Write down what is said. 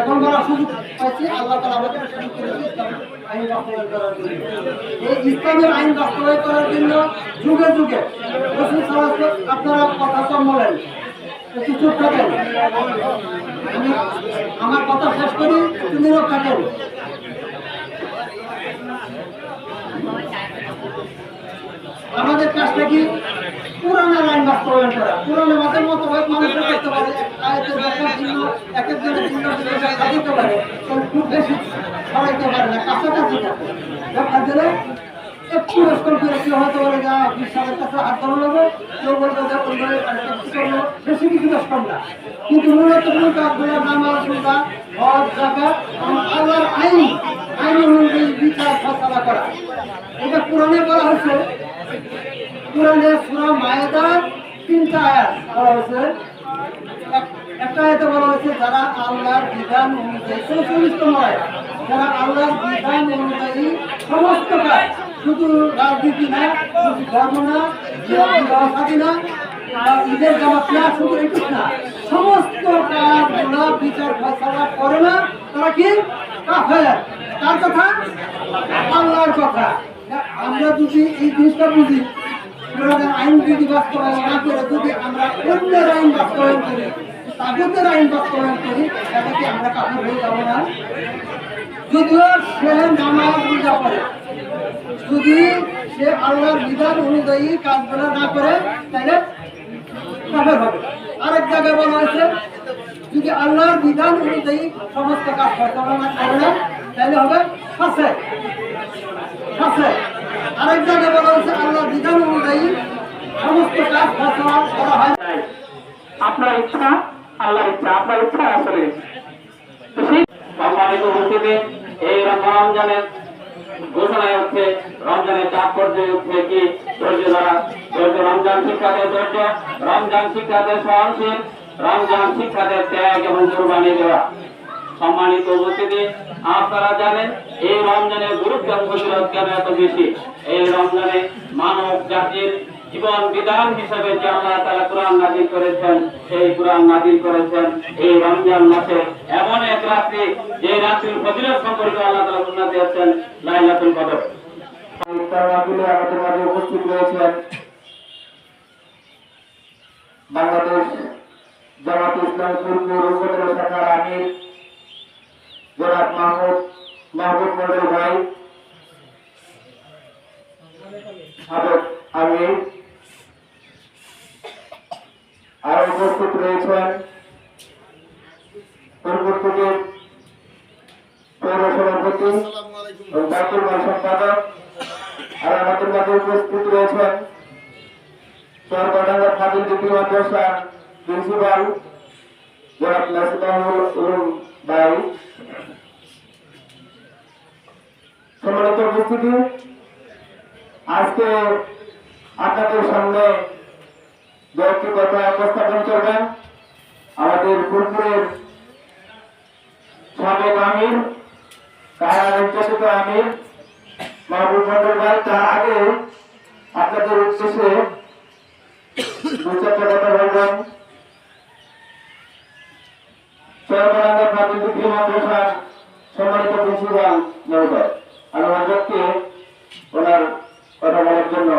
এখন বলার সুযোগ পাইছি, আল্লাহ তালা আমাকে সুযোগ করেছে আইন বাস্তবায়ন করার জন্য। এই ইসলামের আইন বাস্তবায়ন করার জন্য যুগে যুগে রসুল ওয়াসাল্লাম, আপনারা কথা কম বলেন, একটু চুপ থাকেন। আমি আমার কথা শেষ করি তুমি রোগ থাকেন। আমাদের কাজটা কি? বাস্তবায়ন করা। পুরানো মতো পারে আয়তের এক একজনের ভিন্ন পারে। খুব বেশি কাছাকাছি একটু রেসপন্স করে কেউ হয়তো বলে যে আহ, বিশ্বাসের কাছে হাত ধরে নেব। কেউ বলবে যে ওই ঘরে আরেকটা কিছু করব বেশি কিছু রেসপন্স না। কিন্তু মূলত মূল কাজগুলো নামাজ রোজা হজ জাকাত আল্লাহর আইন আইন অনুযায়ী বিচার ফসলা করা। এটা পুরাণে বলা হয়েছে কোরআনে সূরা মায়েদা তিনটা আয়াত বলা হয়েছে। এক- একটা আয়াতে বলা হয়েছে, যারা আল্লাহর বিধান অনুযায়ী চৌচল্লিশতম আয়াত যারা আল্লাহর বিধান অনুযায়ী সমস্ত কাজ, শুধু রাজনীতি না, শুধু ধর্ম না ব্যবসাদী না ঈদের জামাত না, শুধু এটুক না, সমস্ত কাজগুলো বিচার, ফয়সালা করে না, তারা কি? কাফের। তার কথা? আল্লাহর কথা। আমরা যদি এই জিনিসটা বুঝি আইন যদি বাস্তবায়ন না করে, যদি আমরা অন্যের আইন বাস্তবায়ন করি তাগুতের আইন বাস্তবায়ন করি তাহলে কি আমরা কাপড় হয়ে যাব না? যদিও সে নামাজ পূজা করে, যদি সে আল্লাহর বিধান অনুযায়ী কাজগুলো না করে, তাহলে কাফের হবে। আরেক জায়গায় বলা হয়েছে, যদি আল্লাহর বিধান অনুযায়ী সমস্ত কাজ পরিচালনা করে না, তাহলে হবে ফাঁসে। ফাঁসে। আরেক জায়গায় বলা হয়েছে অনুযায়ী সমস্ত আপনার ইচ্ছা, আল্লাহর ইচ্ছা, আপনার ইচ্ছা আসলে। এই রমজানের ঘোষণায় হচ্ছে, রমজানের পর্যায়ে উঠছে কি, ধৈর্য দ্বারা ধৈর্য রমজান শিক্ষাদের ধৈর্য, রমজান শিক্ষাদের সহনশীল, রমজান শিক্ষাদের ত্যাগ এবং কোরবানি দেওয়া। সম্মানিত উপস্থিতি, আপনারা জানেন এই রমজানের গুরুত্ব এবং কেন এত বেশি? এই রমজানে মানব জাতির জীবন বিধান হিসেবে যে আল্লাহ তালা কোরআন নাজিল করেছেন, সেই কোরআন নাজিল করেছেন। এই রমজান মাসে এমন এক রাত্রি, যে রাত্রির ফজিলত সম্পর্কে আল্লাহ তালা ঘোষণা দিয়েছেন, লাইলাতুল কদর। আমাদের উপস্থিত রয়েছেন বাংলাদেশ জামাত ইসলাম ফুলপুর উপজেলা শাখার আমির জনাব মাহমুদ মাহমুদ মন্ডল ভাই সাবেক আরও উপস্থিত রয়েছেন থেকে পৌর সভাপতি ও দায়িত্ব সম্পাদক, আর আমাদের মাঝে উপস্থিত রয়েছেন চরকাডাঙ্গা ফাজিল ডিগ্রি মাদ্রাসা প্রিন্সিপাল, জনাব নাসিমাহুল ভাই সম্মানিত উপস্থিতি, আজকে আপনাদের সামনে দু একটি কথা উপস্থাপন করবেন আমাদের ফুলপুরের সাবেক আমির, তারা নির্যাতিত আমির, মাহবুব মন্ডল ভাই। তার আগে আপনাদের উদ্দেশ্যে দু চারটা কথা ডিগ্রি মাদ্রাসার সম্মানিত প্রিন্সিপাল মহোদয় আমি হজরতকে ওনার কথা বলার জন্য